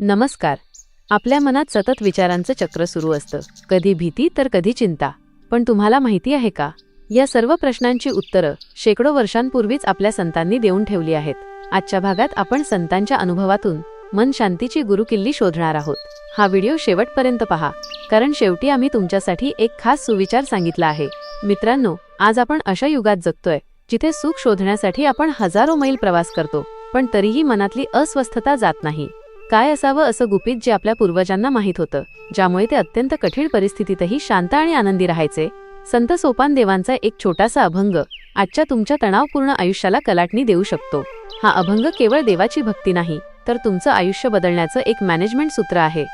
नमस्कार. आपल्या मनात सतत विचारांचं चक्र सुरू असतं. कधी भीती तर कधी चिंता. पण तुम्हाला माहिती आहे का? या सर्व प्रश्नांची उत्तरं शेकडो वर्षांपूर्वीच आपल्या संतांनी देऊन ठेवली आहेत. आजच्या भागात आपण संतांच्या अनुभवातून मन शांतीची गुरुकिल्ली शोधणार आहोत. हा व्हिडिओ शेवटपर्यंत पहा कारण शेवटी आम्ही तुमच्यासाठी एक खास सुविचार सांगितला आहे. मित्रांनो आज आपण अशा युगात जगतोय जिथे सुख शोधण्यासाठी आपण हजारो मैल प्रवास करतो पण तरीही मनातली अस्वस्थता जात नाही. काय असावं असं गुपित जे आपल्या पूर्वजांना माहीत होतं ज्यामुळे ते अत्यंत कठीण परिस्थितीतही शांत आणि आनंदी राहायचे. संत सोपान देवांचा एक छोटासा अभंग आजच्या तुमच्या तणावपूर्ण आयुष्याला कलाटणी देऊ शकतो. हा अभंग केवळ देवाची भक्ती नाही तर तुमचं आयुष्य बदलण्याचं एक मॅनेजमेंट सूत्र आहे.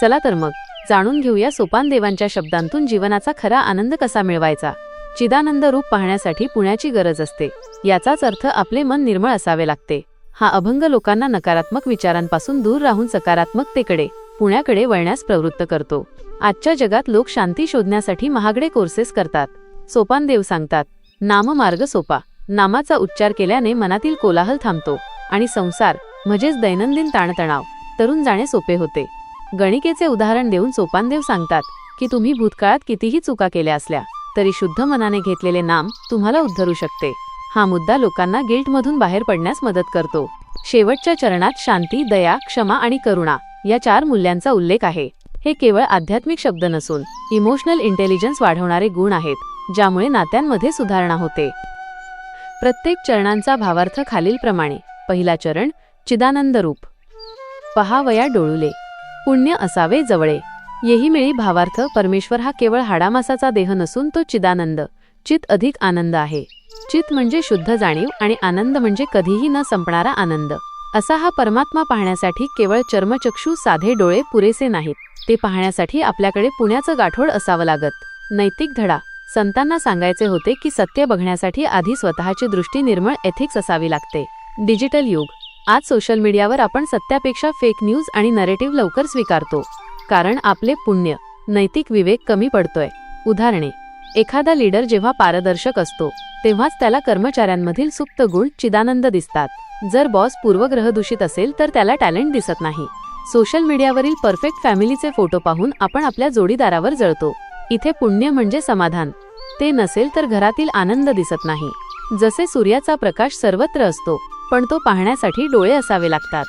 चला तर मग जाणून घेऊया सोपान देवांच्या शब्दांतून जीवनाचा खरा आनंद कसा मिळवायचा. चिदानंद रूप पाहण्यासाठी पुण्याची गरज असते. याचाच अर्थ आपले मन निर्मळ असावे लागते. हा अभंग लोकांना नकारात्मक विचारांपासून दूर राहून सकारात्मकतेकडे पुण्याकडे वळण्यास प्रवृत्त करतो. आजच्या जगात लोक शांती शोधण्यासाठी महागडे कोर्सेस करतात. सोपानदेव सांगतात नाममार्ग सोपा. नामाचा उच्चार केल्याने मनातील कोलाहल थांबतो आणि संसार म्हणजेच दैनंदिन ताणतणाव तरुण जाणे सोपे होते. गणिकेचे उदाहरण देऊन सोपानदेव सांगतात की तुम्ही भूतकाळात कितीही चुका केल्या असल्या तरी शुद्ध मनाने घेतलेले नाम तुम्हाला उद्धरू शकते. हा मुद्दा लोकांना गिल्टमधून बाहेर पडण्यास मदत करतो. शेवटच्या चरणात शांती दया क्षमा आणि करुणा या चार मूल्यांचा उल्लेख आहे. हे केवळ आध्यात्मिक शब्द नसून इमोशनल इंटेलिजन्स वाढवणारे गुण आहेत ज्यामुळे नात्यांमध्ये सुधारणा होते. प्रत्येक चरणांचा भावार्थ खालीलप्रमाणे पहिला चरण चिदानंद रूप. पहावया डोळुले. पुण्य असावे जवळे. येही मिळी भावार्थ परमेश्वर हा केवळ हाडामासाचा देह नसून तो चिदानंद. चित अधिक आनंद आहे. चित म्हणजे शुद्ध जाणीव आणि आनंद म्हणजे कधीही न संपणारा आनंद. असा हा परमात्मा पाहण्यासाठी केवळ चर्मचक्षू साधे डोळे पुरेसे नाहीत. ते पाहण्यासाठी आपल्याकडे पुण्याचं गाठोड असावं लागत. नैतिक धडा. संतांना सांगायचे होते की सत्य बघण्यासाठी आधी स्वतःची दृष्टी निर्मळ एथिक्स असावी लागते. डिजिटल युग. आज सोशल मीडियावर आपण सत्यापेक्षा फेक न्यूज आणि नरेटिव्ह लवकर स्वीकारतो. कारण आपले पुण्य नैतिक विवेक कमी पडतोय. उदाहरणे. एखादा लीडर जेव्हा पारदर्शक असतो तेव्हाच त्याला कर्मचाऱ्यांमधील सुप्त गुण चिदानंद दिसतात. जर बॉस पूर्वग्रह दूषित असेल तर त्याला टॅलेंट दिसत नाही. सोशल मीडियावरील परफेक्ट फॅमिलीचे फोटो पाहून आपण आपल्या जोडीदारावर जळतो. इथे पुण्य म्हणजे समाधान. ते नसेल तर घरातील आनंद दिसत नाही. जसे सूर्याचा प्रकाश सर्वत्र असतो पण तो पाहण्यासाठी डोळे असावे लागतात.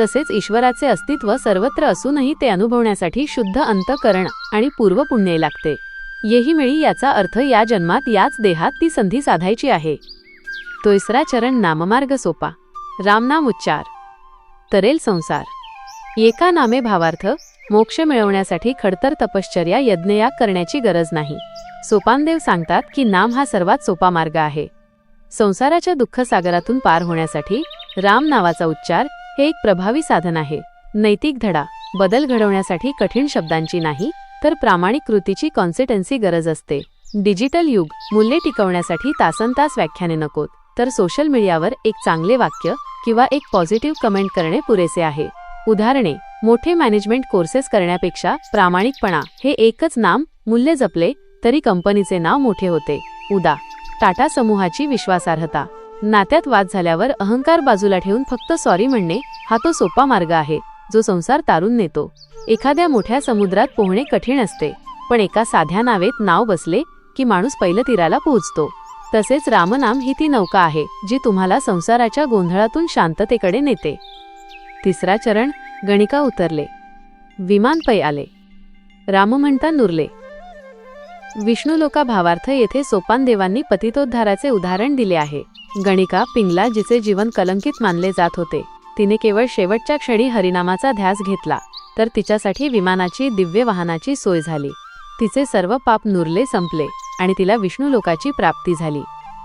तसेच ईश्वराचे अस्तित्व सर्वत्र असूनही ते अनुभवण्यासाठी शुद्ध अंतकरण आणि पूर्वपुण्य लागते. येही मिळी याचा अर्थ या जन्मात याच देहात ती संधी साधायची आहे. तोयसरा चरण नाममार्ग सोपा. रामनाम उच्चार. तरेल संसार. एका नामे भावार्थ मोक्ष मिळवण्यासाठी खडतर तपश्चर्या यज्ञयाग करण्याची गरज नाही. सोपानदेव सांगतात की नाम हा सर्वात सोपा मार्ग आहे. संसाराच्या दुःखसागरातून पार होण्यासाठी राम नावाचा उच्चार हे एक प्रभावी साधन आहे. नैतिक धडा बदल घडवण्यासाठी कठीण शब्दांची नाही तर प्रामाणिक कृतीची कॉन्सिटन्सी गरज असते. डिजिटल युग मूल्ये टिकवण्यासाठी तासनतास व्याख्याने नकोत. तर सोशल मीडियावर एक चांगले वाक्य किंवा एक पॉझिटिव्ह कमेंट करणे पुरेसे आहे. उदाहरणे मोठे मॅनेजमेंट कोर्सेस करण्यापेक्षा प्रामाणिकपणा हे एकच नाम मूल्य जपले तरी कंपनीचे नाव मोठे होते. उदा. टाटा समूहाची विश्वासार्हता. नात्यात वाद झाल्यावर अहंकार बाजूला ठेवून फक्त सॉरी म्हणणे हा तो सोपा मार्ग आहे. जो संसार तारून नेतो. एखाद्या मोठ्या समुद्रात पोहणे कठीण असते पण एका साध्या नावेत नाव बसले की माणूस पहिलं तीराला पोहोचतो. तसेच रामनाम ही ती नौका आहे जी तुम्हाला संसाराच्या गोंधळातून शांततेकडे नेते. तिसरा चरण गणिका उतरले. विमान पै आले. राम म्हणता नुरले. विष्णुलोका भावार्थ येथे सोपान देवांनी पतितोद्धाराचे उदाहरण दिले आहे. गणिका पिंगला जिचे जीवन कलंकित मानले जात होते. तिने केवळ शेवटच्या क्षणी हरिनामाचा ध्यास घेतला तर तिच्यासाठी विमानाची दिव्य वाहनाची सोय झाली. तिचे सर्व पाप नुरले संपले आणि तिला विष्णुलोकाची प्राप्ती झाली.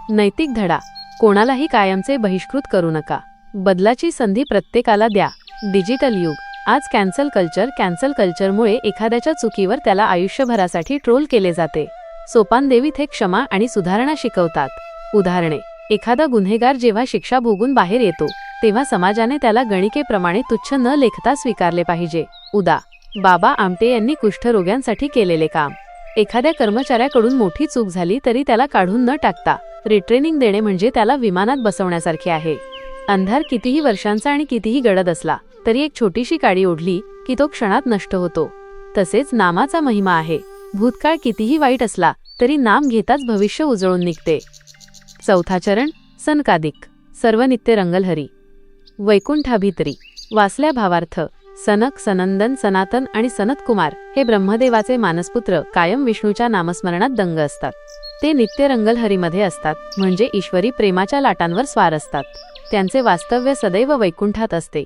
नैतिक धडा कोणालाही कायमचे बहिष्कृत करू नका. बदलाची संधी प्रत्येकाला द्या. डिजिटल युग आज कॅन्सल कल्चर कॅन्सल कल्चरमुळे एखाद्याच्या चुकीवर त्याला आयुष्यभरासाठी ट्रोल केले जाते. सोपानदेवीत हे क्षमा आणि सुधारणा शिकवतात. उदाहरणे एखादा गुन्हेगार जेव्हा शिक्षा भोगून बाहेर येतो तेव्हा समाजाने त्याला गणिकेप्रमाणे तुच्छ न लेखता स्वीकारले पाहिजे. उदा. बाबा आमटे यांनी कुष्ठरोग्यांसाठी केलेले काम. एखाद्या कर्मचाऱ्याकडून मोठी चूक झाली तरी त्याला काढून न टाकता. रिट्रेनिंग देणे म्हणजे त्याला विमानात बसवण्यासारखे आहे. अंधार कितीही वर्षांचा आणि कितीही गडद असला तरी एक छोटीशी काडी ओढली की तो क्षणात नष्ट होतो. तसेच नामाचा महिमा आहे. भूतकाळ कितीही वाईट असला तरी नाम घेताच भविष्य उजळून निघते. चौथा चरण सनकादिक सर्व नित्य रंगलहरी. वैकुंठाभित्री. वाचल्या भावार्थ सनक सनंदन सनातन आणि सनतकुमार हे ब्रह्मदेवाचे मानसपुत्र कायम विष्णूच्या नामस्मरणात दंग असतात. ते नित्य रंगलहरीमध्ये असतात म्हणजे ईश्वरी प्रेमाच्या लाटांवर स्वार असतात. त्यांचे वास्तव्य सदैव वैकुंठात असते.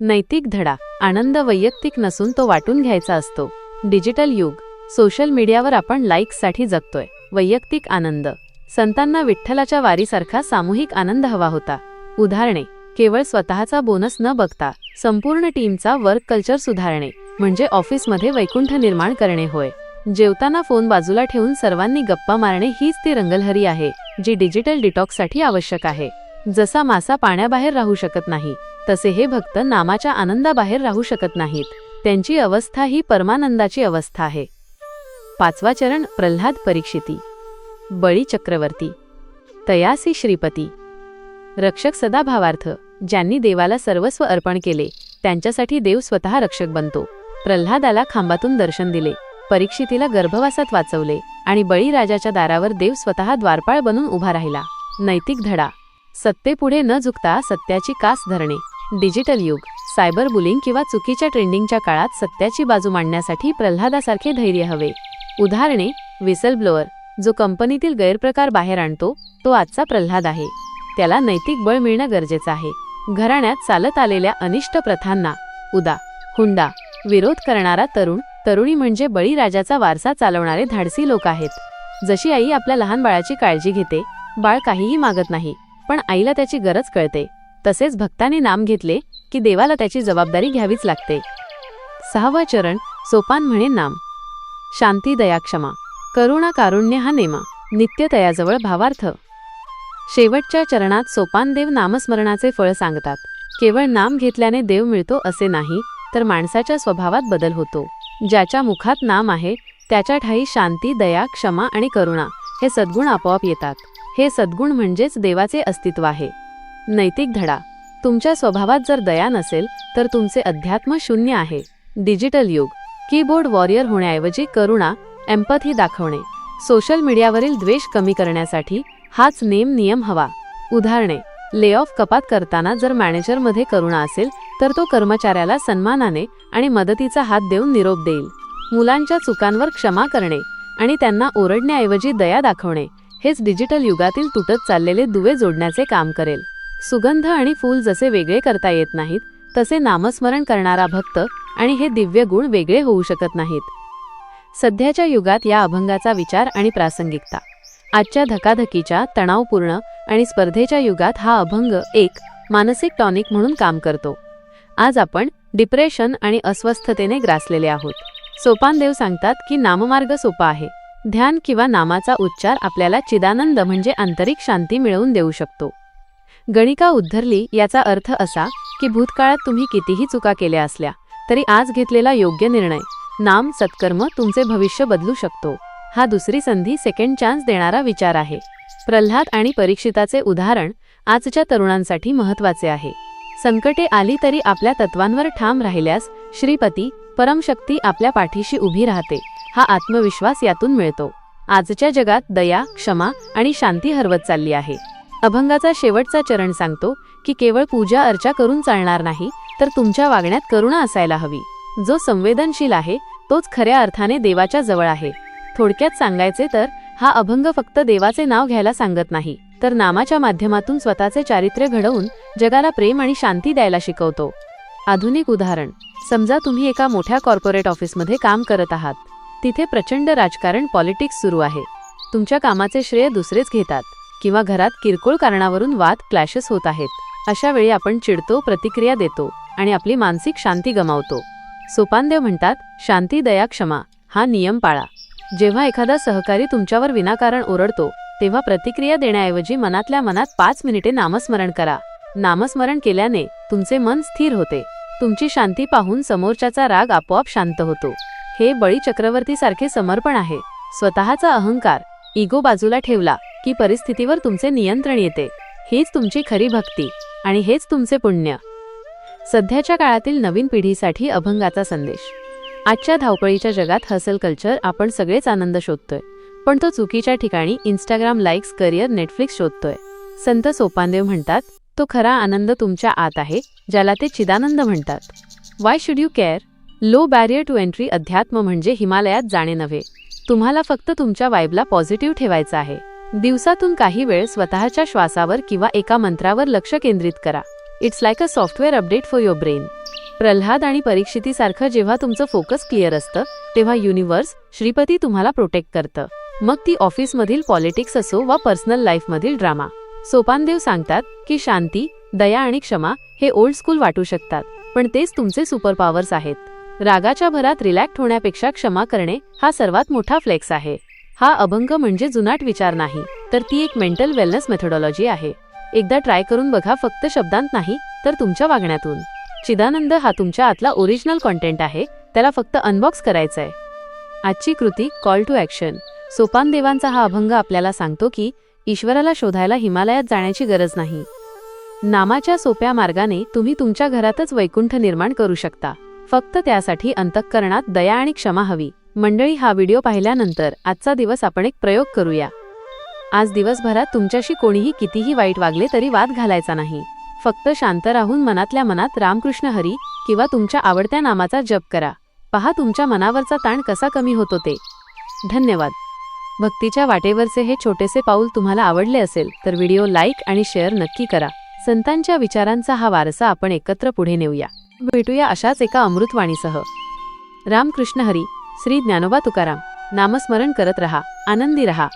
नैतिक धडा आनंद वैयक्तिक नसून तो वाटून घ्यायचा असतो. डिजिटल युग सोशल मीडियावर आपण लाईक्ससाठी जगतोय. वैयक्तिक आनंद संतांना विठ्ठलाच्या वारीसारखा सामूहिक आनंद हवा होता. उदाहरणे केवळ स्वतःचा बोनस न बघता संपूर्ण टीमचा वर्क कल्चर सुधारणे म्हणजे ऑफिसमध्ये वैकुंठ निर्माण करणे होय. जेवताना फोन बाजूला ठेवून सर्वांनी गप्पा मारणे हीच ती रंगलहरी आहे जी डिजिटल डिटॉक्ससाठी आवश्यक आहे. जसा मासा पाण्याबाहेर राहू शकत नाही तसे हे भक्त नामाच्या आनंदाबाहेर राहू शकत नाहीत. त्यांची अवस्था ही परमानंदाची अवस्था आहे. पाचवा चरण प्रल्हाद परीक्षिती. बळी चक्रवर्ती. तयासी श्रीपती. रक्षक सदाभावार्थ ज्यांनी देवाला सर्वस्व अर्पण केले त्यांच्यासाठी देव स्वतः रक्षक बनतो. प्रल्हादाला खांबातून दर्शन दिले परीक्षितीला गर्भवासात वाचवले आणि बळीराजाच्या दारावर देव स्वतः द्वारपाळ बनून उभा राहिला. नैतिक धडा. सत्तेपुढे न झुकता सत्याची कास धरणे. डिजिटल युग. सायबर बुलिंग किंवा चुकीच्या ट्रेंडिंगच्या काळात सत्याची बाजू मांडण्यासाठी प्रल्हादासारखे धैर्य हवे. उदाहरणे विसल ब्लोअर जो कंपनीतील गैरप्रकार बाहेर आणतो तो आजचा प्रल्हाद आहे. त्याला नैतिक बळ मिळणं गरजेचं आहे. घराण्यात चालत आलेल्या अनिष्ट प्रथांना उदा हुंडा विरोध करणारा तरुण तरुणी म्हणजे बळीराजाचा वारसा चालवणारे धाडसी लोक आहेत. जशी आई आपल्या लहान बाळाची काळजी घेते बाळ काहीही मागत नाही पण आईला त्याची गरज कळते. तसेच भक्ताने नाम घेतले की देवाला त्याची जबाबदारी घ्यावीच लागते. सहावा चरण सोपान म्हणे नाम. शांती दया क्षमा करुणा कारुण्य हा नेमा नित्यतयाजवळ भावार्थ. शेवटच्या चरणात सोपानदेव नामस्मरणाचे फळ सांगतात. केवळ नाम घेतल्याने देव मिळतो असे नाही तर माणसाच्या स्वभावात बदल होतो. ज्याच्या मुखात नाम आहे त्याच्या ठाई शांती दया क्षमा आणि करुणा हे सद्गुण आपोआप येतात. हे सद्गुण म्हणजेच देवाचे अस्तित्व आहे. नैतिक धडा. तुमच्या स्वभावात जर दया नसेल तर तुमचे अध्यात्म शून्य आहे. डिजिटल युग. कीबोर्ड वॉरियर होण्याऐवजी करुणा एम्पथी दाखवणे. सोशल मीडियावरील द्वेष कमी करण्यासाठी हाच नेम नियम हवा. उदाहरणे ले ऑफ कपात करताना जर मॅनेजरमध्ये करुणा असेल तर तो कर्मचाऱ्याला सन्मानाने आणि मदतीचा हात देऊन निरोप देईल. मुलांच्या चुकांवर क्षमा करणे आणि त्यांना ओरडण्याऐवजी दया दाखवणे हेच डिजिटल युगातील तुटत चाललेले दुवे जोडण्याचे काम करेल. सुगंध आणि फूल जसे वेगळे करता येत नाहीत तसे नामस्मरण करणारा भक्त आणि हे दिव्य गुण वेगळे होऊ शकत नाहीत. सध्याच्या युगात या अभंगाचा विचार आणि प्रासंगिकता. आजच्या धकाधकीच्या तणावपूर्ण आणि स्पर्धेच्या युगात हा अभंग एक मानसिक टॉनिक म्हणून काम करतो. आज आपण डिप्रेशन आणि अस्वस्थतेने ग्रासलेले आहोत. सोपानदेव सांगतात की नाममार्ग सोपा आहे. ध्यान किंवा नामाचा उच्चार आपल्याला चिदानंद म्हणजे आंतरिक शांती मिळवून देऊ शकतो. गणिका उद्धरली याचा अर्थ असा की भूतकाळात तुम्ही कितीही चुका केल्या असल्या तरी आज घेतलेला योग्य निर्णय. नाम सत्कर्म तुमचे भविष्य बदलू शकतो. हा दुसरी संधी सेकंड चान्स देणारा विचार आहे. प्रल्हाद आणि परीक्षिताचे उदाहरण आजच्या तरुणांसाठी महत्त्वाचे आहे. संकटे आली तरी आपल्या तत्वांवर ठाम राहिल्यास श्रीपती परमशक्ती आपल्या पाठीशी उभी राहते हा आत्मविश्वास यातून मिळतो. आजच्या जगात दया क्षमा आणि शांती हरवत चालली आहे. अभंगाचा शेवटचा चरण सांगतो की केवळ पूजा अर्चा करून चालणार नाही तर तुमच्या वागण्यात करुणा असायला हवी. जो संवेदनशील आहे तोच खऱ्या अर्थाने देवाच्या जवळ आहे. थोडक्यात सांगायचे तर हा अभंग फक्त देवाचे नाव घ्यायला सांगत नाही तर नामाच्या माध्यमातून स्वतःचे चारित्र्य घडवून जगाला प्रेम आणि शांती द्यायला शिकवतो. आधुनिक उदाहरण समजा तुम्ही एका मोठ्या कॉर्पोरेट ऑफिसमध्ये काम करत आहात तिथे प्रचंड राजकारण पॉलिटिक्स सुरू आहे तुमच्या कामाचे श्रेय दुसरेच घेतात किंवा घरात किरकोळ कारणावरून वाद क्लॅशेस होत आहेत अशा वेळी आपण चिडतो प्रतिक्रिया देतो आणि आपली मानसिक शांती गमावतो. सोपानदेव म्हणतात शांती दया क्षमा हा नियम पाळा. जेव्हा एखादा सहकारी तुमच्यावर विनाकारण ओरडतो तेव्हा प्रतिक्रिया देण्याऐवजी मनातल्या मनात पाच मिनिटे नामस्मरण करा. नामस्मरण केल्याने तुमचे मन स्थिर होते. तुमची शांती पाहून समोरच्याचा राग आपोआप शांत होतो. हे बळी चक्रवर्ती सारखे समर्पण आहे. स्वतःचा अहंकार इगो बाजूला ठेवला की परिस्थितीवर तुमचे नियंत्रण येते. हीच तुमची खरी भक्ती आणि हेच तुमचे पुण्य. सध्याच्या काळातील नवीन पिढीसाठी अभंगाचा संदेश. आजच्या धावपळीच्या जगात हसल कल्चर आपण सगळेच आनंद शोधतोय. पण तो चुकीच्या ठिकाणी इंस्टाग्राम लाईक्स करिअर नेटफ्लिक्स शोधतोय. संत सोपानदेव म्हणतात तो खरा आनंद तुमच्या आत आहे ज्याला ते चिदानंद म्हणतात. Why should you care low barrier to entry अध्यात्म म्हणजे हिमालयात जाणे नव्हे. तुम्हाला फक्त तुमच्या वाईबला पॉझिटिव्ह ठेवायचं आहे. दिवसातून काही वेळ स्वतःच्या श्वासावर किंवा एका मंत्रावर लक्ष केंद्रित करा. It's like a software update for your brain Prahlad आणि परीक्षितीसारखं जेव्हा तुमचं फोकस क्लिअर असतं तेव्हा युनिव्हर्स श्रीपती तुम्हाला प्रोटेक्ट करतं. मग ती ऑफिसमधील पॉलिटिक्स असो वा पर्सनल लाईफमधील ड्रामा सोपानदेव सांगतात की शांती दया आणि क्षमा हे ओल्ड स्कूल वाटू शकतात पण तेच तुमचे सुपर पॉवर्स आहेत. रागाच्या भरात रिलॅक्ट होण्यापेक्षा क्षमा करणे हा सर्वात मोठा फ्लेक्स आहे. हा अभंग म्हणजे जुनाट विचार नाही तर ती एक मेंटल वेलनेस मेथोडॉलॉजी आहे. एकदा ट्राय करून बघा फक्त शब्दांत नाही तर तुमच्या वागण्यातून. चिदानंद हा तुमच्या आतला ओरिजिनल कॉन्टेंट आहे त्याला फक्त अनबॉक्स करायचं आहे आजची कृती कॉल टू ॲक्शन सोपान देवांचा हा अभंग आपल्याला सांगतो की ईश्वराला शोधायला हिमालयात जाण्याची गरज नाही. नामाच्या सोप्या मार्गाने तुम्ही तुमच्या घरातच वैकुंठ निर्माण करू शकता. फक्त त्यासाठी अंतःकरणात दया आणि क्षमा हवी. मंडळी हा व्हिडिओ पाहिल्यानंतर आजचा दिवस आपण एक प्रयोग करूया. आज दिवसभरात तुमच्याशी कोणीही कितीही वाईट वागले तरी वाद घालायचा नाही. फक्त शांत राहून मनातल्या मनात रामकृष्ण हरी किंवा तुमच्या आवडत्या नामाचा जप करा. पहा तुमच्या मनावरचा ताण कसा कमी होतो ते. धन्यवाद. भक्तीच्या वाटेवरचे हे छोटेसे पाऊल तुम्हाला आवडले असेल तर व्हिडिओ लाईक आणि शेअर नक्की करा. संतांच्या विचारांचा हा वारसा आपण एकत्र पुढे नेऊया. भेटूया अशाच एका अमृतवाणीसह. रामकृष्ण हरी श्री ज्ञानोबा तुकाराम. नामस्मरण करत रहा. आनंदी रहा.